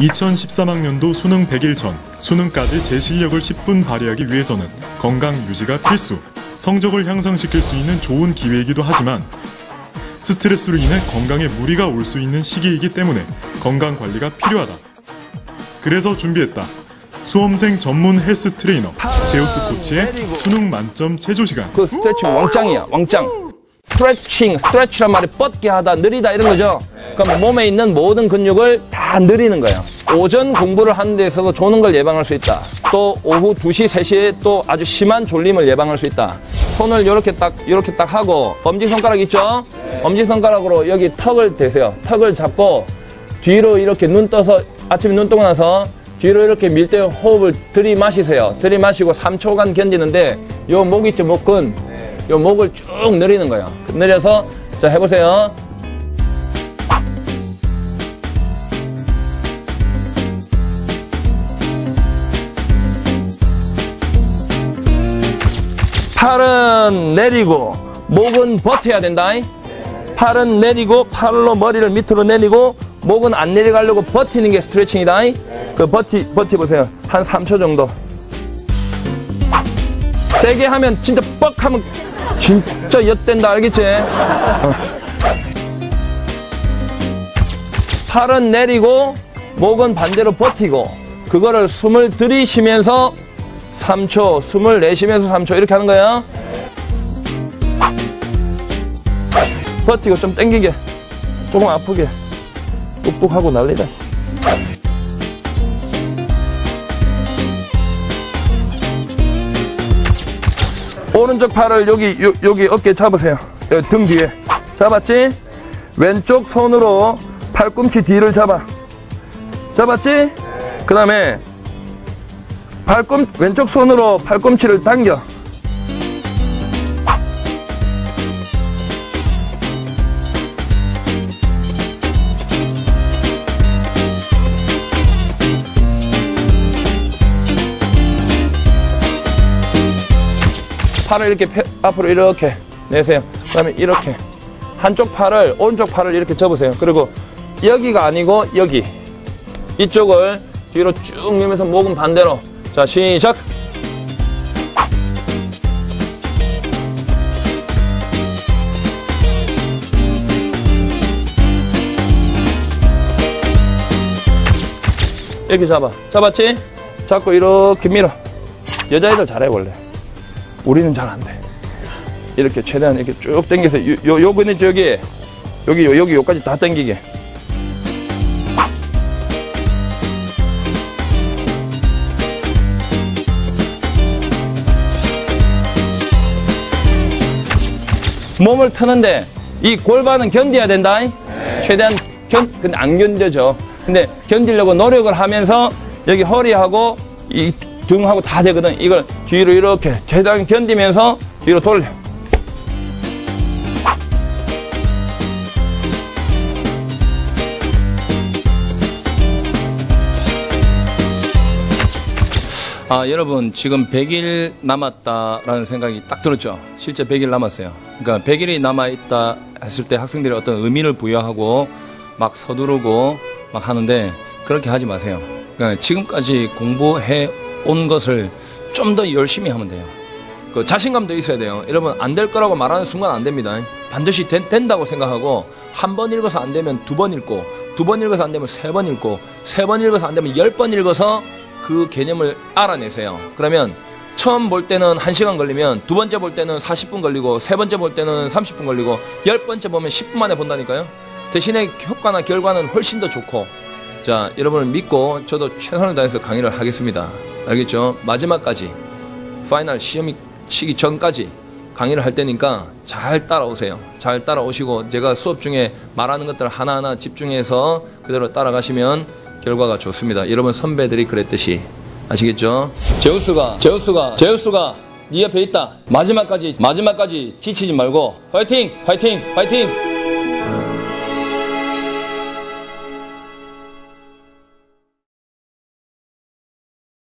2013학년도 수능 100일 전 수능까지 제 실력을 10분 발휘하기 위해서는 건강 유지가 필수. 성적을 향상시킬 수 있는 좋은 기회이기도 하지만 스트레스로 인해 건강에 무리가 올 수 있는 시기이기 때문에 건강 관리가 필요하다. 그래서 준비했다. 수험생 전문 헬스 트레이너 제우스 코치의 수능 만점 체조 시간. 그 스트레칭 왕짱이야, 왕짱. 스트레칭, 스트레치란 말이 뻗게 하다, 느리다 이런 거죠. 그럼 몸에 있는 모든 근육을 다 느리는 거예요. 오전 공부를 하는 데 있어서 조는 걸 예방할 수 있다. 또 오후 2시, 3시에 또 아주 심한 졸림을 예방할 수 있다. 손을 이렇게 딱, 이렇게 딱 하고, 엄지손가락 있죠? 엄지손가락으로 여기 턱을 대세요. 턱을 잡고, 뒤로 이렇게 눈 떠서, 아침에 눈 뜨고 나서, 뒤로 이렇게 밀 때 호흡을 들이마시세요. 들이마시고 3초간 견디는데, 요 목 있죠, 목근. 요 목을 쭉 늘리는 거예요. 늘려서, 자, 해보세요. 팔은 내리고 목은 버텨야 된다. 팔은 내리고 팔로 머리를 밑으로 내리고 목은 안 내려가려고 버티는 게 스트레칭이다. 그 버티 버티 보세요. 한 3초 정도. 세게 하면 진짜 뻑 하면 진짜 엿된다 알겠지? 어. 팔은 내리고 목은 반대로 버티고 그거를 숨을 들이쉬면서 3초, 숨을 내쉬면서 3초 이렇게 하는 거야. 버티고 좀 땡기게. 조금 아프게. 뚝뚝하고 난리다. 오른쪽 팔을 여기 요, 여기 어깨 잡으세요. 여기 등 뒤에. 잡았지? 왼쪽 손으로 팔꿈치 뒤를 잡아. 잡았지? 그 다음에 팔꿈 왼쪽 손으로 팔꿈치를 당겨. 팔을 이렇게 펴- 앞으로 이렇게 내세요. 그 다음에 이렇게 한쪽 팔을 오른쪽 팔을 이렇게 접으세요. 그리고 여기가 아니고 여기 이쪽을 뒤로 쭉 밀면서 목은 반대로 자 시작. 이렇게 잡아. 잡았지? 잡고 이렇게 밀어. 여자애들 잘해 원래. 우리는 잘 안 돼. 이렇게 최대한 이렇게 쭉 당겨서 요, 요, 요 근이 저기 여기 요, 여기 요까지 다 당기게. 몸을 트는데 이 골반은 견뎌야 된다. 최대한 견, 근데 안 견뎌져. 근데 견디려고 노력을 하면서 여기 허리하고 이 등하고 다 되거든. 이걸 뒤로 이렇게 최대한 견디면서 뒤로 돌려. 아, 여러분, 지금 100일 남았다라는 생각이 딱 들었죠? 실제 100일 남았어요. 그러니까 100일이 남아있다 했을 때 학생들이 어떤 의미를 부여하고 막 서두르고 막 하는데 그렇게 하지 마세요. 그러니까 지금까지 공부해 온 것을 좀 더 열심히 하면 돼요. 그 자신감도 있어야 돼요. 여러분, 안 될 거라고 말하는 순간 안 됩니다. 반드시 된, 된다고 생각하고 한 번 읽어서 안 되면 두 번 읽고 두 번 읽어서 안 되면 세 번 읽고 세 번 읽어서 안 되면 열 번 읽어서 그 개념을 알아내세요. 그러면 처음 볼 때는 1시간 걸리면 두 번째 볼 때는 40분 걸리고 세 번째 볼 때는 30분 걸리고 열 번째 보면 10분 만에 본다니까요. 대신에 효과나 결과는 훨씬 더 좋고 자 여러분을 믿고 저도 최선을 다해서 강의를 하겠습니다. 알겠죠? 마지막까지 파이널 시험이 치기 전까지 강의를 할 테니까 잘 따라오세요. 잘 따라오시고 제가 수업 중에 말하는 것들 하나하나 집중해서 그대로 따라가시면 결과가 좋습니다. 여러분 선배들이 그랬듯이 아시겠죠? 제우스가 제우스가 제우스가 네 옆에 있다. 마지막까지 마지막까지 지치지 말고 화이팅! 화이팅! 화이팅!